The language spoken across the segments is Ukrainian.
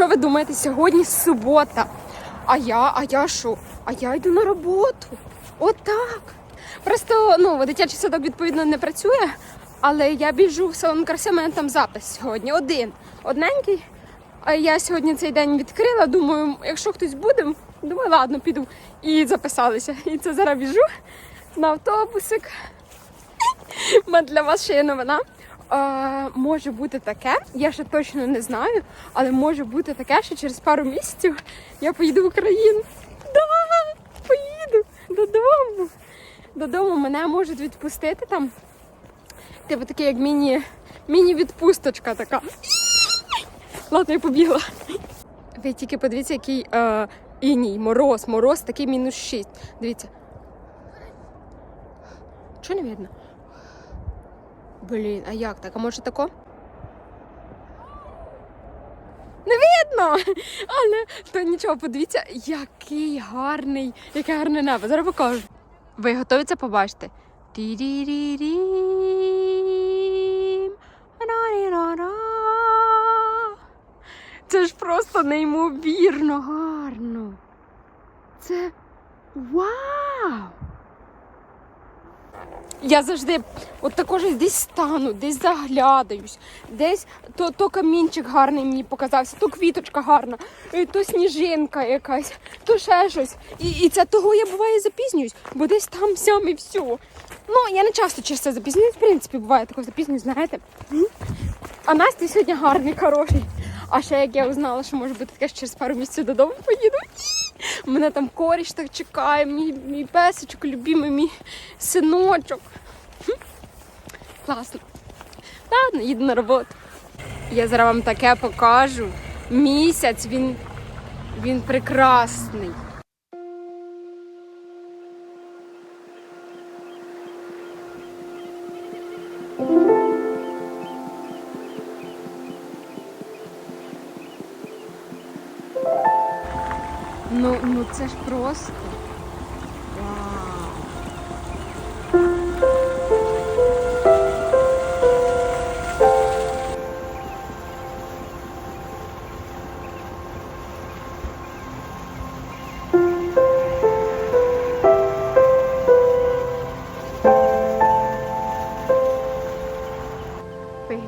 Що ви думаєте, сьогодні субота. А я, а я що? А я йду на роботу. Отак. Просто ну, дитячий садок відповідно не працює, але я біжу в салон краси, у мене там запис сьогодні. Один. Одненький. А я сьогодні цей день відкрила. Думаю, якщо хтось буде, думаю, ладно, піду. І записалися. І це зараз біжу на автобусик. Для вас ще є новина. А, може бути таке, я ще точно не знаю, але може бути таке, що через пару місяців я поїду в Україну. Да, поїду додому. Додому мене можуть відпустити там. Типу таке, як міні, міні-відпусточка така. Ладно, я побігла. Ви тільки подивіться, який е, іній, мороз, мороз такий мінус 6. Дивіться. Чого не видно? Блін, а як так? А може тако? Не видно! Але то нічого, подивіться, який гарний, яке гарне небо. Зараз покажу. Ви готові це побачити? Це ж просто неймовірно гарно. Це вау! Я завжди от також десь стану, десь заглядаюсь, десь то, то камінчик гарний мені показався, то квіточка гарна, то сніжинка якась, то ще щось. І, і це того я буває запізнююсь, бо десь там сям і все. Ну, я не часто через це запізнююсь, в принципі, буває таке запізнююсь, знаєте. А Настя сьогодні гарний, хороший. А ще як я узнала, що може бути таке, що через пару місяців додому поїду. Мене там коріш так чекає, мій, мій песочок, любимий мій синочок. Класно. Ладно, їду на роботу. Я зараз вам таке покажу. Місяць він, він прекрасний. Просто.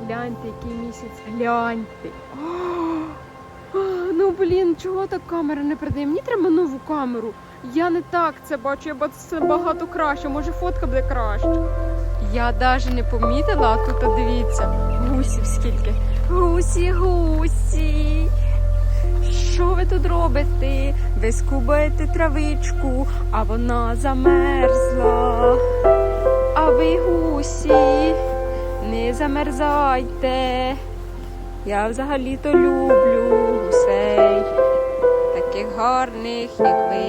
Гляньте, який місяць, гляньте. О, ну блін, чого так камера не передає? Мені камеру. Я не так це бачу, я бачу це багато краще. Може фотка буде краще. Я навіть не помітила, а тут дивіться, гусів скільки. Гусі, гусі. Що ви тут робите? Ви скубаєте травичку, а вона замерзла. А ви гусі, не замерзайте. Я взагалі-то люблю гусей, таких гарних, як ви.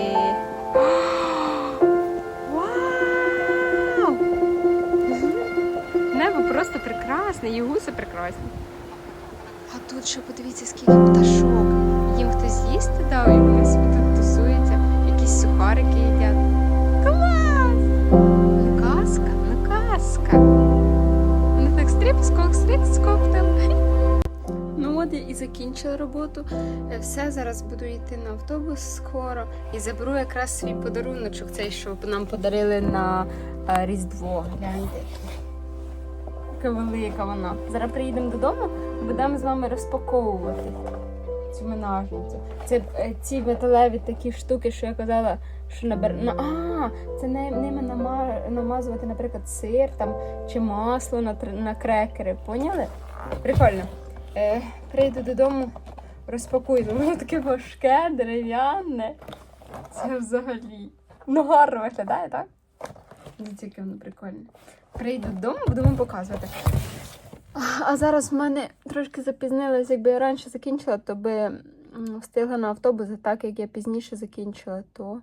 Вау! Небо просто прекрасне, і гуси прекрасні. А тут ще подивіться, скільки пташок. Їм хтось їсти дав, і вони собі тут тусуються, якісь сухарики їдять. Клас! Ну казка, ну казка. Вони так стріп, скок, стріп, скок я і закінчила роботу. Е, Все, зараз буду йти на автобус скоро і заберу якраз свій подаруночок, цей, що нам подарили на е, Різдво. Яка велика вона. Зараз приїдемо додому, і будемо з вами розпаковувати цю менажницю. Це е, ці металеві такі штуки, що я казала, що набер... А, це ними намазувати, наприклад, сир там чи масло на, на крекери. Поняли? Прикольно. Е, прийду додому, розпакую. Воно таке важке, дерев'яне. Це взагалі. Ну, гарно виглядає, так? Дивіться, воно прикольне. Прийду додому, вам показувати. А зараз в мене трошки запізнилось, якби я раніше закінчила, то би встигла на автобус, так як я пізніше закінчила, то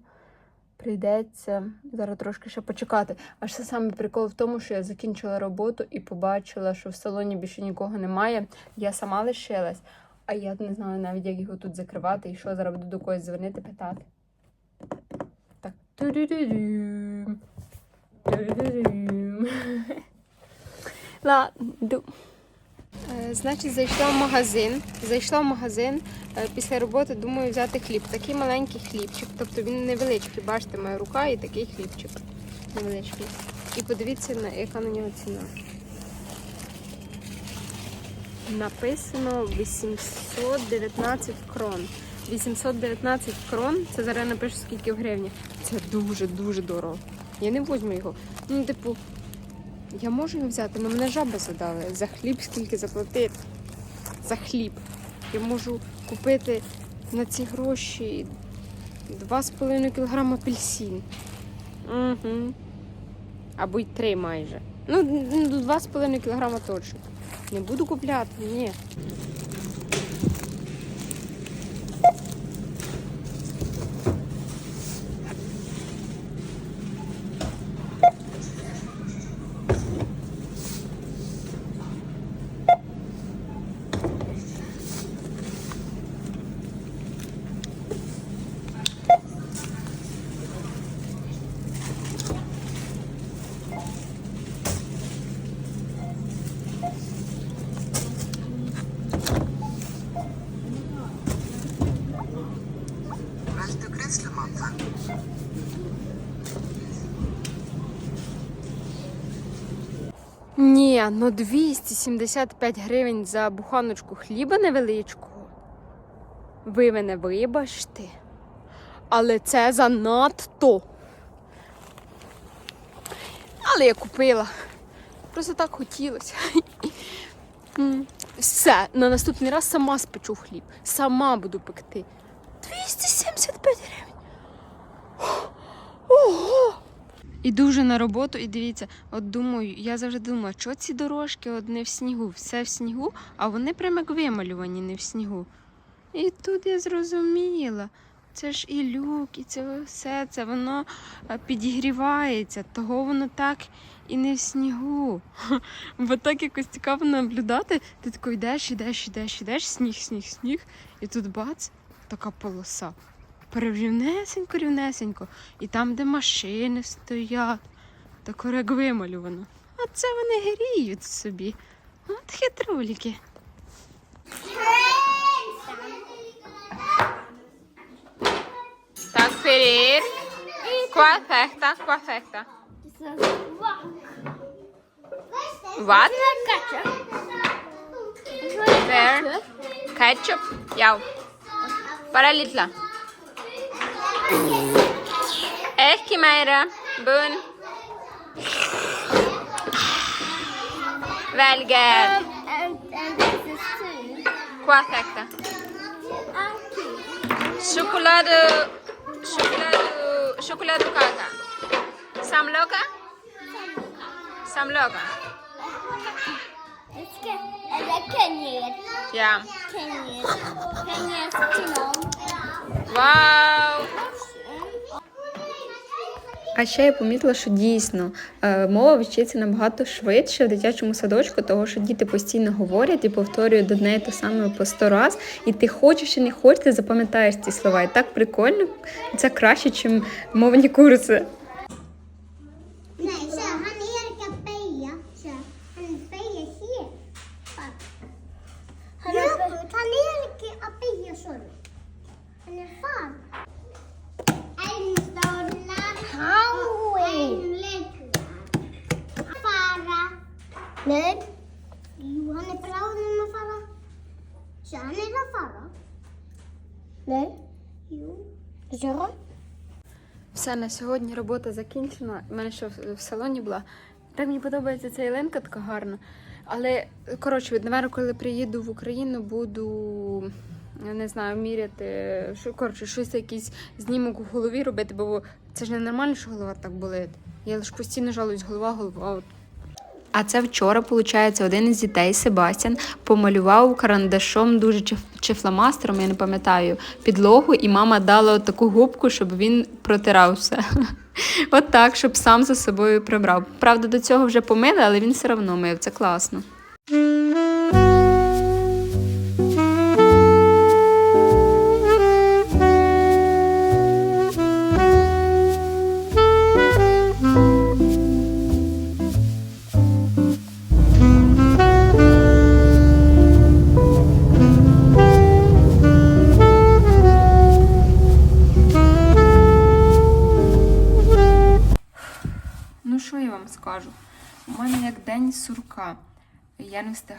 прийдеться зараз трошки ще почекати. Аж це саме прикол в тому, що я закінчила роботу і побачила, що в салоні більше нікого немає. Я сама лишилась, а я не знаю навіть, як його тут закривати і що зараз буду до когось дзвонити, питати. Так. Ладно. Е, Значить, зайшла в магазин. Зайшла в магазин е, після роботи, думаю, взяти хліб. Такий маленький хлібчик. Тобто він невеличкий. Бачите, моя рука і такий хлібчик. Невеличкий. І подивіться, яка на нього ціна. Написано 819 крон. 819 крон. Це зараз напишу скільки в гривні. Це дуже-дуже дорого. Я не візьму його. Ну, типу, я можу його взяти, але мене жаби задали. За хліб скільки заплатити. За хліб. Я можу купити на ці гроші 2,5 кг апельсин. Угу. Або й 3 майже. Ну, ну, 2,5 кг точно. Не буду купляти, ні. Ні, ну 275 гривень за буханочку хліба невеличкого. Ви мене вибачте. Але це занадто. Але я купила. Просто так хотілося. Все, на наступний раз сама спечу хліб. Сама буду пекти. 275 гривень. Ого! Іду вже на роботу і дивіться, от думаю, я завжди думала, що ці дорожки от не в снігу, все в снігу, а вони прямо як вималювані, не в снігу. І тут я зрозуміла, це ж і люк, і це все це воно е, підігрівається, того воно так і не в снігу. Бо так якось цікаво наблюдати, ти тако йдеш, йдеш, йдеш, йдеш, сніг, сніг, сніг, і тут бац, така полоса. Переврівнесенько, рівнесенько. І там, де машини стоять, так як вималювано. А це вони гріють собі. От хитруліки. Так, fäkta, qua fäkta. What? Where? Ketchup? Ja. Bara Echt, Meira? Bun. Velj gäll. Quattakta. Choklad... Choklad... Choklad kaka. Samloka? Samloka. Kenyir. Ja. Kenyir. Kenyir. Wow. А ще я помітила, що дійсно е, мова вчиться набагато швидше в дитячому садочку, того що діти постійно говорять і повторюють до неї те саме по сто раз, і ти хочеш чи не хочеш, запам'ятаєш ці слова. І так прикольно, це краще, ніж мовні курси. Han är Beja. Nej. Jo, han är bra med att fara. Så han är där fara. Nej. Jo. Gör? Все, на сьогодні робота закінчена. У мене ще в, салоні була. Так мені подобається ця ялинка така гарна. Але, коротше, від наверно, коли приїду в Україну, буду. Я не знаю, міряти, що коротше, щось якийсь знімок у голові робити, бо це ж не нормально, що голова так болить. Я лише постійно жалуюсь, голова, голова. От А це вчора, виходить, один із дітей, Себастьян, помалював карандашом дуже чи, фломастером, я не пам'ятаю, підлогу, і мама дала таку губку, щоб він протирався. От так, щоб сам за собою прибрав. Правда, до цього вже помили, але він все одно мив. Це класно.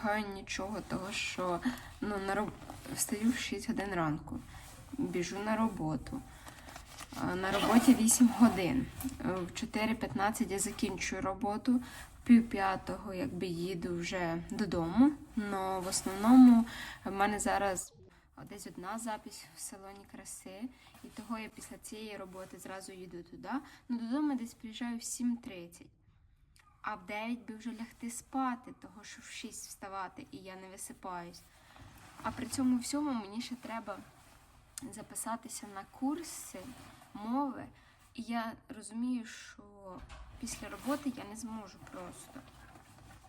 Встигаю нічого, того що ну, на роб... встаю в 6 годин ранку, біжу на роботу. На роботі 8 годин. Е, В 4.15 я закінчую роботу, пів п'ятого якби їду вже додому. Но в основному в мене зараз десь одна запись в салоні краси. І того я після цієї роботи зразу їду туди. Ну додому десь приїжджаю в 7.30. А в 9 би вже лягти спати, того що в 6 вставати і я не висипаюсь. А при цьому всьому мені ще треба записатися на курси мови. І я розумію, що після роботи я не зможу просто.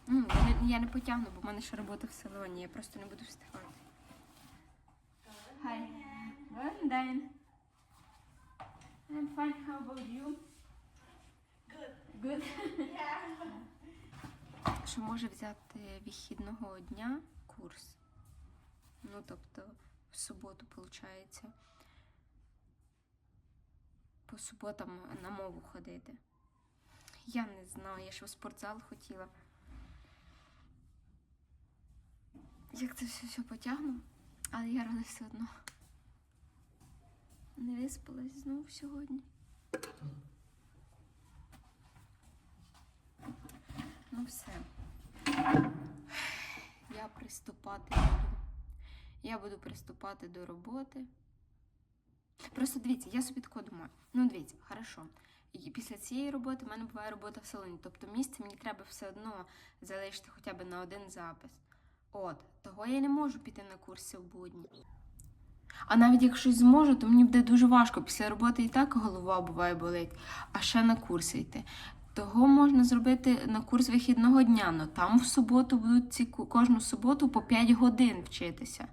Ну, я не, потягну, бо в мене ще робота в салоні, я просто не буду встигати. Hi. Good day. I'm fine. How about you? Good. Що може взяти вихідного дня курс? Ну, тобто, в суботу, виходить, по суботам на мову ходити. Я не знаю, я ж в спортзал хотіла. Як це все, все потягну, але я рада все одно. Не виспалась знову сьогодні. Ну все. Я приступати буду. Я буду приступати до роботи. Просто дивіться, я собі тако думаю. Ну, дивіться, хорошо. І після цієї роботи в мене буває робота в салоні. Тобто місце мені треба все одно залишити хоча б на один запис. От, того я не можу піти на курси в будні. А навіть якщо зможу, то мені буде дуже важко. Після роботи і так голова буває болить, а ще на курси йти. Того можна зробити на курс вихідного дня, але там в суботу будуть ці кожну суботу по 5 годин вчитися.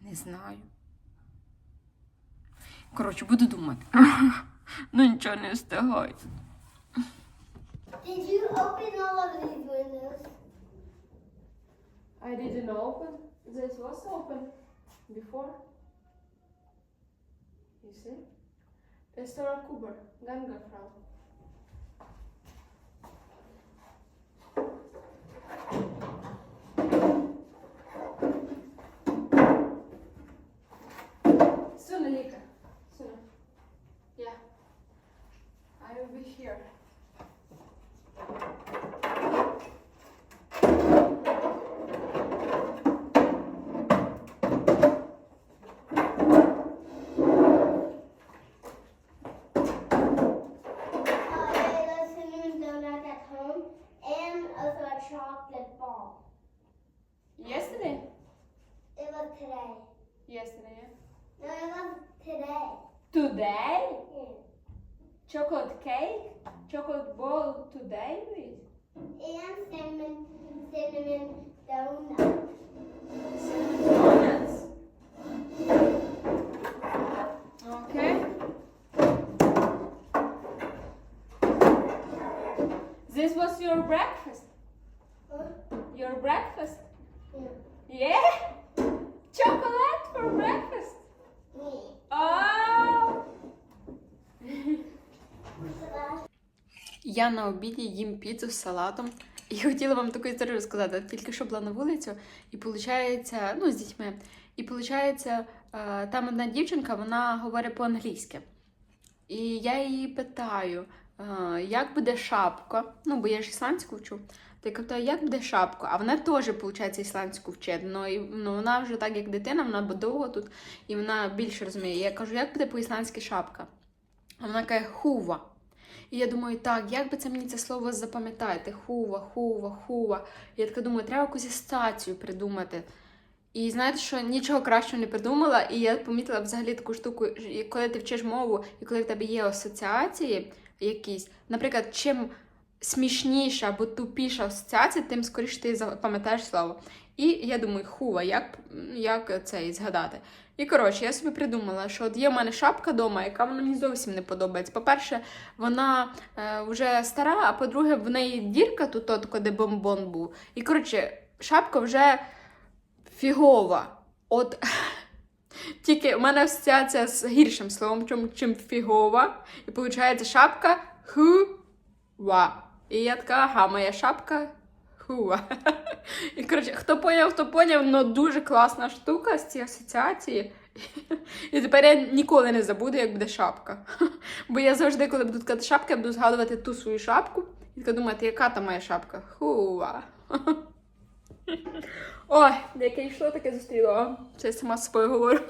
Не знаю. Коротше, буду думати. ну нічого не встигаю. Did you open all of these windows? I didn't open. This was open before. You see? Restaurant Kuber, Ganga Frau. Chocolate cake? Chocolate ball today, Luis? And cinnamon, cinnamon donut. Donuts. Okay. This was your breakfast? Huh? Your breakfast? Yeah. Yeah? Chocolate for breakfast? Я на обіді їм піцу з салатом. І хотіла вам таку історію розказати. Тільки що була на вулицю, і виходить, ну, з дітьми. І виходить, там одна дівчинка, вона говорить по-англійськи. І я її питаю, е, як буде шапка? Ну, бо я ж ісландську вчу. То я питаю, як буде шапка? А вона теж, виходить, ісландську вчить. Ну, і, ну, вона вже так, як дитина, вона довго тут, і вона більше розуміє. Я кажу, як буде по-ісландськи шапка? А вона каже, хува. І я думаю, так, як би це мені це слово запам'ятати? Хува, хува, хува. Я така думаю, треба якусь стацію придумати. І знаєте, що нічого кращого не придумала, і я помітила взагалі таку штуку, коли ти вчиш мову, і коли в тебе є асоціації якісь, наприклад, чим смішніша або тупіша асоціація, тим скоріше ти запам'ятаєш слово. І я думаю, хува, як, як це згадати. І коротше, я собі придумала, що от є в мене шапка вдома, яка мені зовсім не подобається. По-перше, вона е, вже стара, а по-друге, в неї дірка тут, от, де бомбон був. І коротше, шапка вже фігова. От тільки в мене асоціація з гіршим словом, чим, фігова. І виходить шапка ху Ва. І я така, ага, моя шапка. Хуа. І коротше, хто поняв, хто поняв, ну дуже класна штука з цієї асоціації. І тепер я ніколи не забуду, як буде шапка. Бо я завжди, коли буду ткати шапки, я буду згадувати ту свою шапку і така думати, яка там моя шапка? Хуа. Ой, яке йшло, таке зустріло. Це сама з собою говорю.